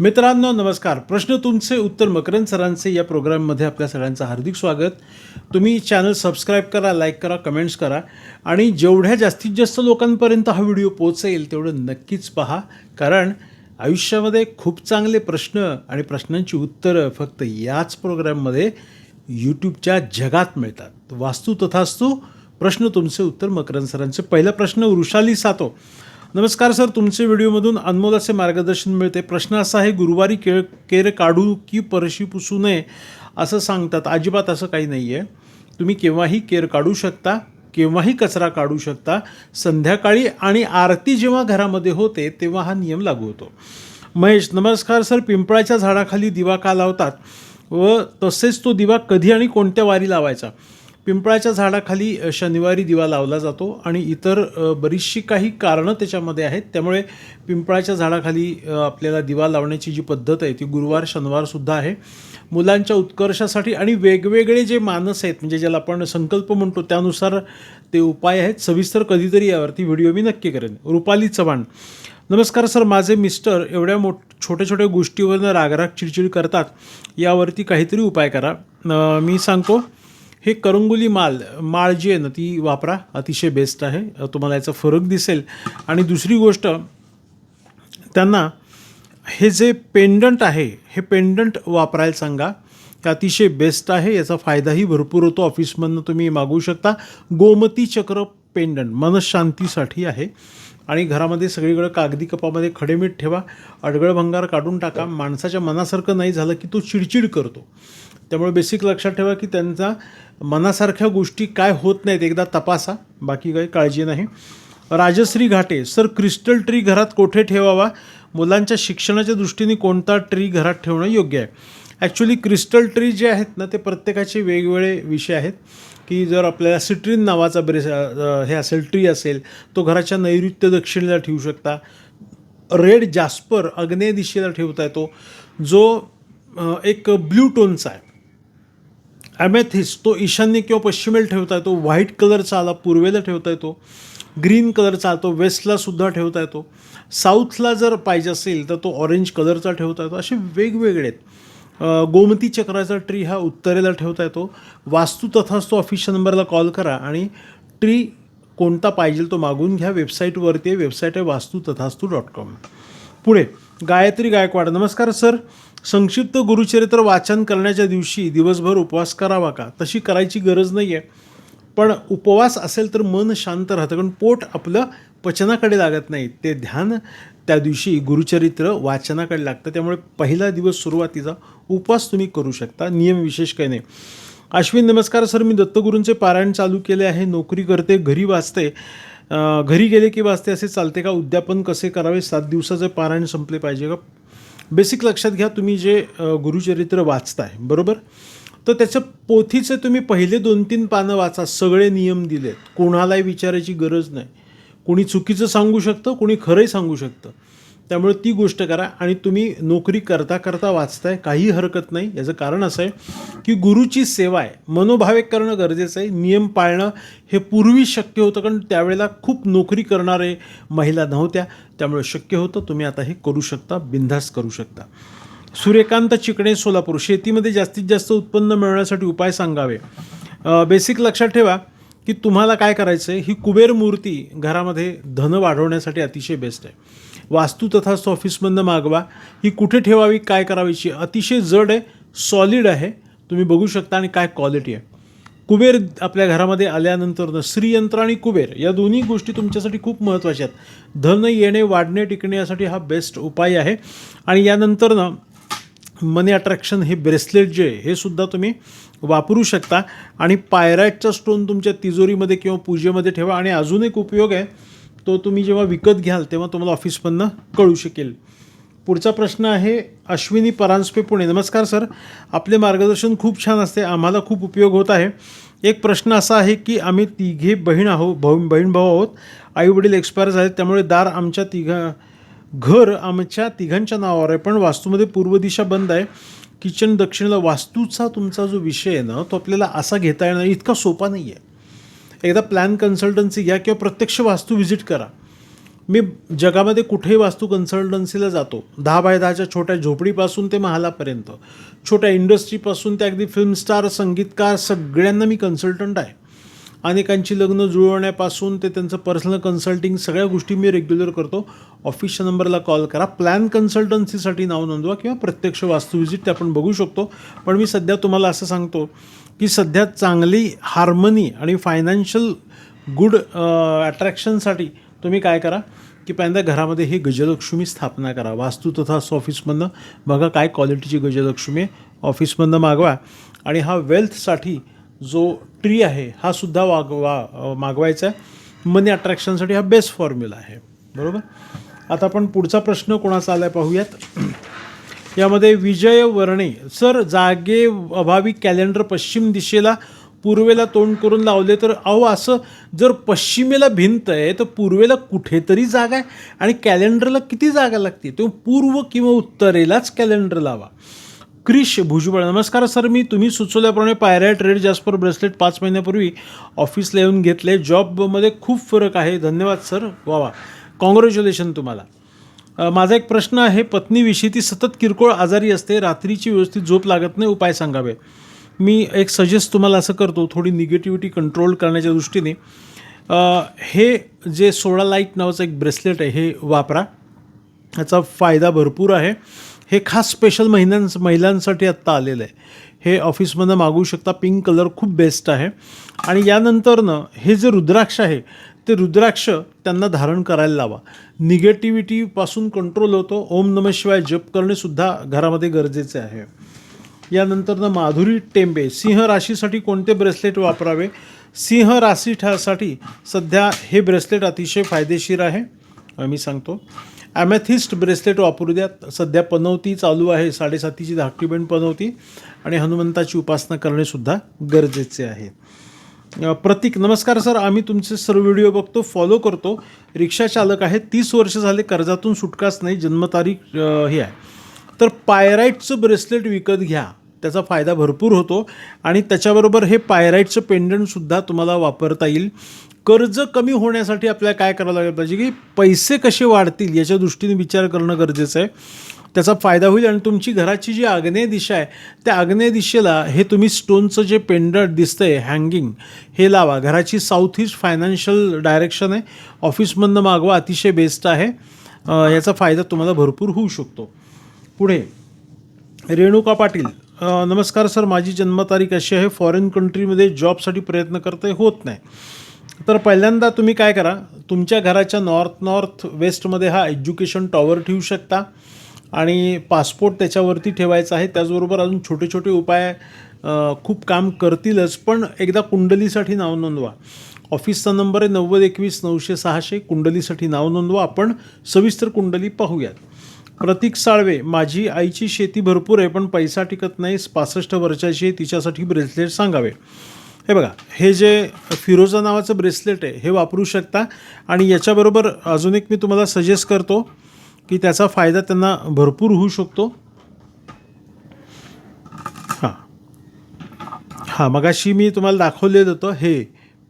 मित्रांनो नमस्कार. प्रश्न तुमचे उत्तर मकरंद सरांचे या प्रोग्राममध्ये आपल्या सगळ्यांचं हार्दिक स्वागत. तुम्ही चॅनल सबस्क्राईब करा लाईक करा कमेंट्स करा आणि जेवढ्या जास्तीत जास्त लोकांपर्यंत हा व्हिडिओ पोचेल तेवढं नक्कीच पहा. कारण आयुष्यामध्ये खूप चांगले प्रश्न आणि प्रश्नांची उत्तरं फक्त याच प्रोग्राममध्ये यूट्यूबच्या जगात मिळतात. वास्तू तथास्तू प्रश्न तुमचे उत्तर मकरंद सरांचे. पहिला प्रश्न वृषाली सातो. नमस्कार सर तुमचे व्हिडिओमधून अनमोल असे मार्गदर्शन मिळते. प्रश्न असा आहे गुरुवारी केळ केर काढू की परशी पुसू नये असं सांगतात. अजिबात असं काही नाही आहे तुम्ही केव्हाही केर काढू शकता केव्हाही कचरा काढू शकता. संध्याकाळी आणि आरती जेव्हा घरामध्ये होते तेव्हा हा नियम लागू होतो. महेश नमस्कार सर पिंपळाच्या झाडाखाली दिवा का लावतात? व तसेच तो दिवा कधी आणि कोणत्या वारी लावायचा? पिंपळाच्या झाडाखाली शनिवारी दिवा लावला जातो आणि इतर बरीचशी काही कारणं त्याच्यामध्ये आहेत. त्यामुळे पिंपळाच्या झाडाखाली आपल्याला दिवा लावण्याची जी पद्धत आहे ती गुरुवार शनिवारसुद्धा आहे. मुलांच्या उत्कर्षासाठी आणि वेगवेगळे जे मानस आहेत म्हणजे ज्याला आपण संकल्प म्हणतो त्यानुसार ते उपाय आहेत. सविस्तर कधीतरी यावरती व्हिडिओ मी नक्की करेन. रुपाली चव्हाण. नमस्कार सर माझे मिस्टर एवढ्या मोठ छोट्या छोट्या गोष्टीवरनं रागराग चिडचिड करतात यावरती काहीतरी उपाय करा. मी सांगतो हे करंगुली माल माळ जी आहे ना ती वापरा. अतिशय बेस्ट आहे. तुम्हाला याचा फरक दिसेल. आणि दुसरी गोष्ट त्यांना हे जे पेंडंट आहे हे पेंडंट वापरायला सांगा. ते अतिशय बेस्ट आहे. याचा फायदाही भरपूर होतो. ऑफिसमधनं तुम्ही मागवू शकता. गोमती चक्र पेंडंट मनशांतीसाठी आहे. आणि घरामध्ये सगळीकडे कागदी कपामध्ये खडेमीठ ठेवा अडगळ भंगार काढून टाका. माणसाच्या मनासारखं नाही झालं की तो चिडचिड करतो. त्यामुळे बेसिक लक्षात ठेवा की त्यांचा मनासारख्या गोष्टी काय होत नाहीत एकदा तपासा. बाकी काही काळजी नाही. Rajashree Ghate sir crystal tree घरात कोठे ठेवावा? मुलांच्या शिक्षणाच्या दृष्टीने कोणता ट्री घरात ठेवणं योग्य आहे? ॲक्च्युली क्रिस्टल ट्री जे आहेत ना ते प्रत्येकाचे वेगवेगळे विषय आहेत. की जर आपल्याला सिट्रिन नावाचा ब्रेस हे असेल ट्री असेल तो घराच्या नैऋत्य दक्षिणेला ठेवू शकता. रेड जास्पर अग्नेय दिशेला ठेवता येतो जो एक ब्ल्यू टोनचा आहे. ॲमेथिस तो ईशान्य किंवा पश्चिमेला ठेवता येतो व्हाईट कलरचा आला पूर्वेला ठेवता येतो ग्रीन कलरचा तो वेस्टला सुद्धा ठेवता येतो. साऊथला जर पाहिजे असेल तर तो ऑरेंज कलरचा ठेवता येतो. असे वेगवेगळे आहेत. गोमती चक्राचा ट्री हा उत्तरेला ठेवता येतो. वास्तू तथाच तो नंबरला कॉल करा आणि ट्री कोणता पाहिजे तो मागून घ्या. वेबसाईटवरती आहे. वेबसाईट आहे वास्तू तथास्तू डॉट कॉम पुढे गायत्री गायकवाड. नमस्कार सर संक्षिप्त गुरुचरित्र वाचन करण्याच्या दिवशी दिवसभर उपवास करावा का? तशी करायची गरज नाही आहे पण उपवास असेल तर मन शांत राहतं. कारण पोट आपलं पचनाकडे लागत नाही. ते ध्यान त्या दिवशी गुरुचरित्र वाचनाकडे लागतं त्यामुळे पहिला दिवस सुरुवातीचा उपवास तुम्ही करू शकता नियम विशेष काही नाही. अश्विन नमस्कार सर मी दत्तगुरूंचे पारायण चालू केले आहे नोकरी करते घरी वाचते. घरी गेले की वाचते असे चालते का? उद्यापन कसे करावे? सात दिवसाचे पारायण संपले पाहिजे का? बेसिक लक्षात घ्या तुम्ही जे गुरुचरित्र वाचताय बरोबर? तर त्याचं पोथीचे तुम्ही पहिले दोन तीन पानं वाचा सगळे नियम दिलेत. कोणालाही विचारायची गरज नाही. कोणी चुकीचं सांगू शकतं कोणी खरंही सांगू शकतं. त्यामुळे ती गोष्ट करा आणि तुम्ही नोकरी करता करता वाचताय काही हरकत नाही. याचं कारण असं आहे की गुरुची सेवा आहे. मनोभावे करणं गरजेचं आहे. नियम पाळणं हे पूर्वी शक्य होतं कारण त्यावेळेला खूप नोकरी करणारे महिला नव्हत्या. त्यामुळे शक्य होतं. तुम्ही आता हे करू शकता बिनधास्त करू शकता. सूर्यकांत चिकणे सोलापूर. शेतीमध्ये जास्तीत जास्त उत्पन्न मिळवण्यासाठी उपाय सांगावे. बेसिक लक्षात ठेवा. की तुम्हाला काय करायचं आहे ही कुबेर मूर्ती घरामध्ये धन वाढवण्यासाठी अतिशय बेस्ट आहे. वास्तू तथाच ऑफिसमधनं मागवा. ही कुठे ठेवावी काय करावीची अतिशय जड आहे सॉलिड आहे. तुम्ही बघू शकता आणि काय क्वालिटी आहे. कुबेर आपल्या घरामध्ये आल्यानंतर श्रीयंत्र आणि कुबेर या दोन्ही गोष्टी तुमच्यासाठी खूप महत्त्वाच्या आहेत. धन येणे वाढणे टिकणे यासाठी हा बेस्ट उपाय आहे. आणि यानंतर ना मनी अट्रॅक्शन हे ब्रेसलेट जे आहे हे सुद्धा तुम्ही वापरू शकता. आणि पायरॅटचा स्टोन तुमच्या तिजोरीमध्ये किंवा पूजेमध्ये ठेवा. आणि अजून एक उपयोग आहे तो तुम्ही जेव्हा विकत घ्याल तेव्हा तुम्हाला ऑफिसमधनं कळू शकेल. पुढचा प्रश्न आहे अश्विनी परांजपे पुणे. नमस्कार सर. आपले मार्गदर्शन खूप छान असते. आम्हाला खूप उपयोग होत आहे. एक प्रश्न असा आहे की आम्ही तिघे बहीण आहोत भाऊ बहीण भाऊ आहोत. आई वडील एक्सपायर झाले त्यामुळे दार आमच्या तिघा घर आमच्या तिघांच्या नावावर आहे. पण वास्तूमध्ये पूर्व दिशा बंद आहे. किचन दक्षिणेला वास्तूचा तुमचा जो विषय आहे ना तो आपल्याला असा घेता येणार इतका सोपा नाही आहे एकदा प्लॅन कन्सल्टन्सी घ्या किंवा प्रत्यक्ष वास्तू व्हिजिट करा. मी जगामध्ये कुठेही वास्तू कन्सल्टन्सीला जातो. दहा बाय दहाच्या छोट्या झोपडीपासून ते महालापर्यंत. छोट्या इंडस्ट्रीपासून ते अगदी फिल्म स्टार संगीतकार सगळ्यांना मी कन्सल्टंट आहे. अनेकांची लग्न जुळवण्यापासून ते त्यांचं पर्सनल कन्सल्टिंग सगळ्या गोष्टी मी रेग्युलर करतो. ऑफिसच्या नंबरला कॉल करा. प्लॅन कन्सल्टन्सीसाठी नाव नोंदवा किंवा प्रत्यक्ष वास्तू विजिट ते आपण बघू शकतो. पण मी सध्या तुम्हाला असं सांगतो की सध्या चांगली हार्मनी आणि फायनान्शियल गुड अट्रॅक्शनसाठी तुम्ही काय करा की पहिल्यांदा घरामध्ये हे गजलक्ष्मी स्थापना करा. वास्तू तथा ऑफिसमधनं बघा काय क्वालिटीची गजलक्ष्मी आहे. ऑफिसमधनं मागवा. आणि हा वेल्थसाठी जो ट्री आहे हा सुद्धा वागवा मागवायचा आहे. मनी अट्रॅक्शनसाठी हा बेस्ट फॉर्म्युला आहे. बरोबर? आता आपण पुढचा प्रश्न कोणाचा आला आहे पाहूयात. यामध्ये विजय वर्णे सर जागे अभावी कॅलेंडर पश्चिम दिशेला पूर्वेला तोंड करून लावले तर अहो असं जर पश्चिमेला भिंत आहे तर पूर्वेला कुठेतरी जागा आहे आणि कॅलेंडरला किती जागा लागते? तो पूर्व किंवा उत्तरेलाच कॅलेंडर लावा. क्रिश भुजबळ. नमस्कार सर मी तुम्ही सुचवल्याप्रमाणे पायऱ्या ट्रेड जास्पर ब्रेसलेट पाच महिन्यापूर्वी ऑफिसला येऊन घेतले. जॉबमध्ये खूप फरक आहे. धन्यवाद सर. वा वा. कॉंग्रॅच्युलेशन तुम्हाला. माझा एक प्रश्न आहे पत्नीविषयी ती सतत किरकोळ आजारी असते रात्रीची व्यवस्थित झोप लागत नाही उपाय सांगावे? मी एक सजेस्ट तुम्हाला असं करतो थोडी निगेटिव्हिटी कंट्रोल करण्याच्या दृष्टीने. हे जे सोळा लाइट नावाचं एक ब्रेसलेट आहे हे वापरा. याचा फायदा भरपूर आहे. हे खास स्पेशल महिन्यांस महिलांसाठी आत्ता आलेलं आहे. हे ऑफिसमधनं मागवू शकता. पिंक कलर खूप बेस्ट आहे. आणि यानंतरनं हे जे रुद्राक्ष आहे ते रुद्राक्ष त्यांना धारण करायला लावा. निगेटिव्हिटीपासून कंट्रोल होतो. ओम नम शिवाय जप करणेसुद्धा घरामध्ये गरजेचे आहे. यानंतरनं माधुरी टेंबे. सिंह राशीसाठी कोणते ब्रेसलेट वापरावे? सिंह राशीसाठी सध्या हे ब्रेसलेट अतिशय फायदेशीर आहे. मी सांगतो. ॲमॅथिस्ट ब्रेसलेट वापरू द्या. सध्या पनवती चालू आहे. साडेसातीची धाकटी बहीण पनवती आणि हनुमंताची उपासना करणेसुद्धा गरजेचे आहे. प्रतीक नमस्कार सर. आम्ही तुमचे सर्व व्हिडिओ बघतो फॉलो करतो. रिक्षा चालक आहे तीस वर्ष झाले कर्जातून सुटकाच नाही. जन्मतारीख हे आहे. तर पायराईटचं ब्रेसलेट विकत घ्या. त्याचा फायदा भरपूर होतो. आणि त्याच्याबरोबर हे पायराईटचं पेंडंटसुद्धा तुम्हाला वापरता येईल. कर्ज कमी होण्यासाठी आपल्याला काय करावं लागेल? पाहिजे की पैसे कसे वाढतील याच्या दृष्टीने विचार करणं गरजेचं आहे. त्याचा फायदा होईल आणि तुमची घराची जी आग्नेय दिशा आहे त्या आग्नेय दिशेला हे तुम्ही स्टोनचं जे पेंडंट दिसतं आहे हँगिंग हे लावा. घराची साऊथ ईस्ट फायनान्शियल डायरेक्शन आहे. ऑफिसमधनं मागवा अतिशय बेस्ट आहे. याचा फायदा तुम्हाला भरपूर होऊ शकतो. पुढे रेणुका पाटील. नमस्कार सर माझी जन्मतारीख अशी आहे फॉरेन कंट्रीमध्ये जॉबसाठी प्रयत्न करते होत नाही. तर पहिल्यांदा तुम्ही काय करा तुमच्या घराच्या नॉर्थ नॉर्थ वेस्टमध्ये हा एज्युकेशन टॉवर ठेवू शकता आणि पासपोर्ट त्याच्यावरती ठेवायचा आहे. त्याचबरोबर अजून छोटे छोटे उपाय खूप काम करतीलच पण एकदा कुंडलीसाठी नाव नोंदवा. ऑफिसचा नंबर आहे नव्वद एकवीस नऊशे सहाशे कुंडलीसाठी नाव नोंदवा. आपण सविस्तर कुंडली पाहूयात. प्रतीक साळवे माझी आईची शेती भरपूर आहे पण पैसा टिकत नाही पासष्ट वर्षाची आहे तिच्यासाठी ब्रेसलेट सांगावे. हे बघा हे जे फिरोजा नावाचं ब्रेसलेट आहे हे वापरू शकता. आणि याच्याबरोबर अजून एक मी तुम्हाला सजेस्ट करतो की त्याचा फायदा त्यांना भरपूर होऊ शकतो. हां. हां मगाशी मी तुम्हाला दाखवलेलं होतं हे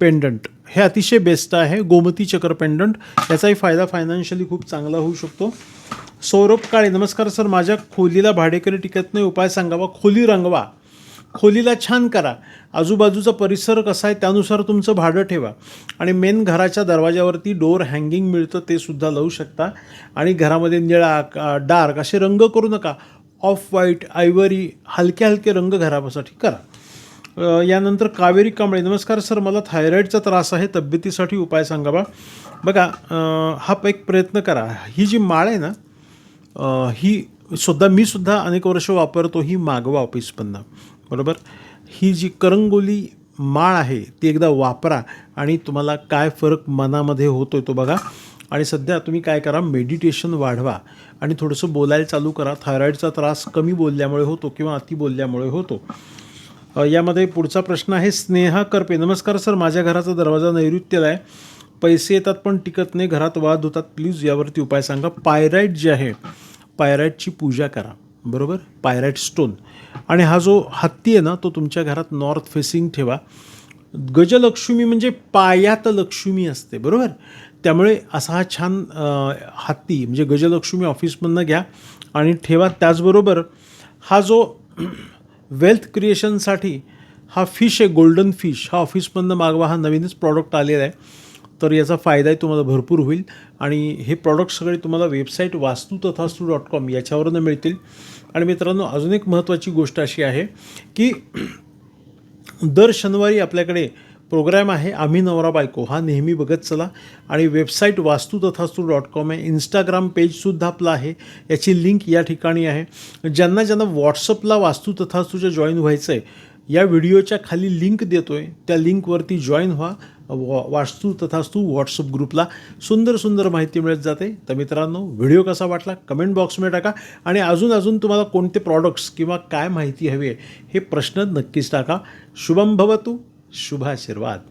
पेंडंट हे अतिशय बेस्ट आहे गोमती चक्र पेंडंट याचाही फायदा फायनान्शियली खूप चांगला होऊ शकतो. सौरभ काळे नमस्कार सर. माझ्या खोलीला भाडेकरी टिकत नाही उपाय सांगावा? खोली रंगवा. खोलीला छान करा. आजूबाजूचा परिसर कसा आहे त्यानुसार तुमचं भाडं ठेवा. आणि मेन घराच्या दरवाज्यावरती डोअर हँगिंग मिळतं ते सुद्धा लावू शकता. आणि घरामध्ये निळा डार्क असे रंग करू नका. ऑफ व्हाईट आयवरी हलके हलके रंग घरासाठी करा. यानंतर कावेरी कांबळे नमस्कार सर. मला थायरॉईडचा त्रास आहे तब्येतीसाठी उपाय सांगावा? बघा हा एक प्रयत्न करा. ही जी माळ आहे ना ही सुद्धा मी सुद्धा अनेक वर्ष वापरतो ही मागवा ऑफिसमधनं बरोबर? ही जी करंगोली माळ आहे ती एकदा वापरा आणि तुम्हाला काय फरक मनामध्ये होतो आहे तो बघा. आणि सध्या तुम्ही काय करा मेडिटेशन वाढवा आणि थोडंसं बोलायला चालू करा. थायरॉईडचा त्रास कमी बोलल्यामुळे होतो किंवा अति बोलल्यामुळे होतो. यामध्ये पुढचा प्रश्न आहे स्नेहा करपे. नमस्कार सर माझ्या घराचा दरवाजा नैऋत्यला आहे पैसे येतात पण टिकत नाही घरात वाद होतात. प्लीज यावरती उपाय सांगा. पायराईट जे आहे पायराईटची पूजा करा. बरोबर? Pyrite stone. आणि हा जो हत्ती आहे ना तो तुमच्या घरात नॉर्थ फेसिंग ठेवा. गजलक्ष्मी म्हणजे पायात लक्ष्मी असते. बरोबर? त्यामुळे असा हा छान हत्ती म्हणजे गजलक्ष्मी ऑफिसमधनं घ्या आणि ठेवा. त्याचबरोबर हा जो वेल्थ क्रिएशनसाठी हा फिश आहे गोल्डन फिश हा ऑफिसमधनं मागवा. हा नवीनच प्रॉडक्ट आलेला आहे. तर याचा फायदाही तुम्हाला भरपूर होईल. आणि हे प्रॉडक्ट सगळे तुम्हाला website Vastu Tathastu dot com याच्यावरनं मिळतील. आणि मित्रांनो अजून एक महत्त्वाची गोष्ट अशी आहे की दर शनिवारी आपल्याकडे प्रोग्राम आहे आम्ही नवरा बायको. हा नेहमी बघत चला. आणि website Vastu Tathastu dot com आहे इंस्टाग्राम पेजसुद्धा आपला आहे. याची लिंक या ठिकाणी आहे. ज्यांना ज्यांना व्हॉट्सअपला वास्तू तथास्तूच्या जॉईन व्हायचं आहे या व्हिडिओच्या खाली लिंक देतो आहे त्या लिंकवरती जॉईन व्हा. वॉ वास्तू तथास्तू व्हॉट्सअप ग्रुपला सुंदर सुंदर माहिती मिळत जाते. तर मित्रांनो व्हिडिओ कसा वाटला कमेंट बॉक्समध्ये टाका आणि अजून अजून तुम्हाला कोणते प्रॉडक्ट्स किंवा काय माहिती हवी आहे हे प्रश्न नक्कीच टाका. शुभम भवतु शुभाशीर्वाद